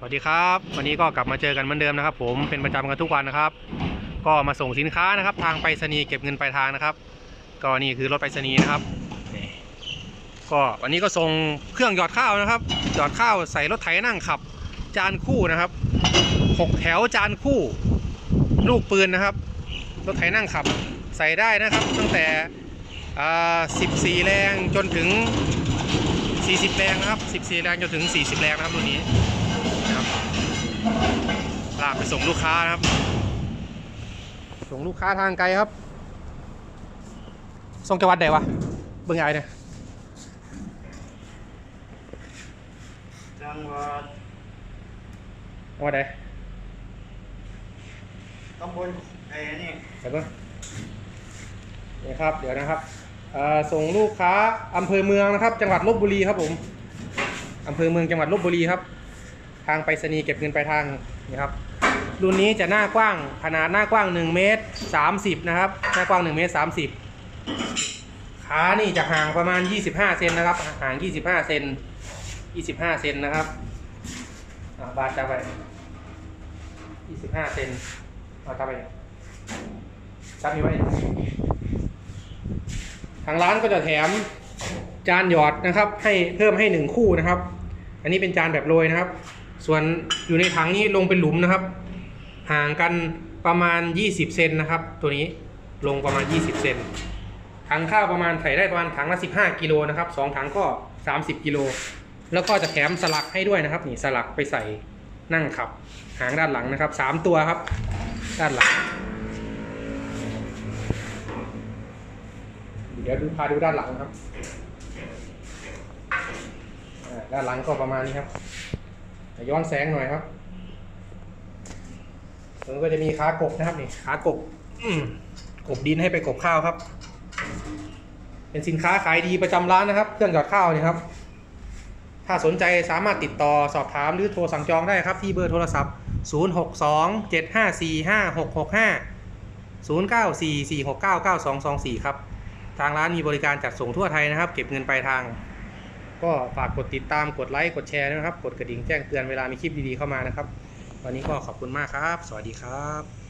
สวัสดีครับ วันนี้ก็กลับมาเจอกันเหมือนเดิมนะครับ ผมเป็นประจำกันทุกวันนะครับ ก็มาส่งสินค้านะครับ ทางไปรษณีย์เก็บเงินปลายทางนะครับ ก็นี่คือรถไปรษณีย์นะครับก็วันนี้ก็ส่งเครื่องหยอดข้าวนะครับหยอดข้าวใส่รถไถนั่งขับ จานคู่นะครับหกแถวจานคู่ ลูกปืนนะครับ รถไถนั่งขับ ใส่ได้นะครับ ตั้งแต่14 แรงจนถึง 40 แรงนะครับ 14 แรงจนถึง 40 แรงนะครับรุ่นนี้ นะครับลากไปส่งลูกค้านะครับ ส่งลูกค้าทางไกลครับ ส่งจังหวัดไหนวะเบิ่งไงเนี่ยจังหวัดจังหวัดไหนตำบลไอ้นี่ไปเบิ่งนี่ครับ เดี๋ยวนะครับเอ่อส่งลูกค้าอำเภอเมืองนะครับ จังหวัดลบบุรีครับผมอำเภอเมืองจังหวัดลบบุรีครับ ทางไปรษณีย์เก็บเงินปลายทางนี่ครับรุ่นนี้จะหน้ากว้างขนาดหน้ากว้าง1เมตร30นะครับหน้ากว้าง1เมตร30 ขานี่จะห่างประมาณ 25เซนนะครับห่าง 25เซน25เซนนะครับอ่าบาดจะไป 25เซนเอาจับไปจับมีไว้ทางร้านก็จะแถมจานหยอดนะครับ ให้เพิ่มให้หนึ่งคู่นะครับ อันนี้เป็นจานแบบโรยนะครับ ส่วนอยู่ในถังนี้ลงเป็นหลุมนะครับ ห่างกันประมาณ 20 เซนนะครับ ตัวนี้ลงประมาณ 20 เซนถังข้าวประมาณใส่ได้ประมาณถังละ15 กิโลนะครับสองถังก็ 30 กิโล แล้วก็จะแถมสลักให้ด้วยนะครับ นี่สลักไปใส่นั่งขับ หางด้านหลังนะครับสามตัวครับ ด้านหลัง เดี๋ยวดูพาดูด้านหลังครับ ด้านหลังก็ประมาณนี้ครับ ย้อนแสงหน่อยครับมันก็จะมีขากบนะครับนี่ขากบกบดินให้ไปกบข้าวครับ เป็นสินค้าขายดีประจำร้านนะครับ เครื่องหยอดข้าวนี่ครับ ถ้าสนใจสามารถติดต่อสอบถามหรือโทรสั่งจองได้ครับ ที่เบอร์โทรศัพท์ 062 754 5665 0944699224 ครับ ทางร้านมีบริการจัดส่งทั่วไทยนะครับ เก็บเงินปลายทาง ก็ฝากกดติดตามกดไลค์กดแชร์นะครับ กดกระดิ่งแจ้งเตือนเวลามีคลิปดีๆเข้ามานะครับ วันนี้ก็ขอบคุณมากครับ สวัสดีครับ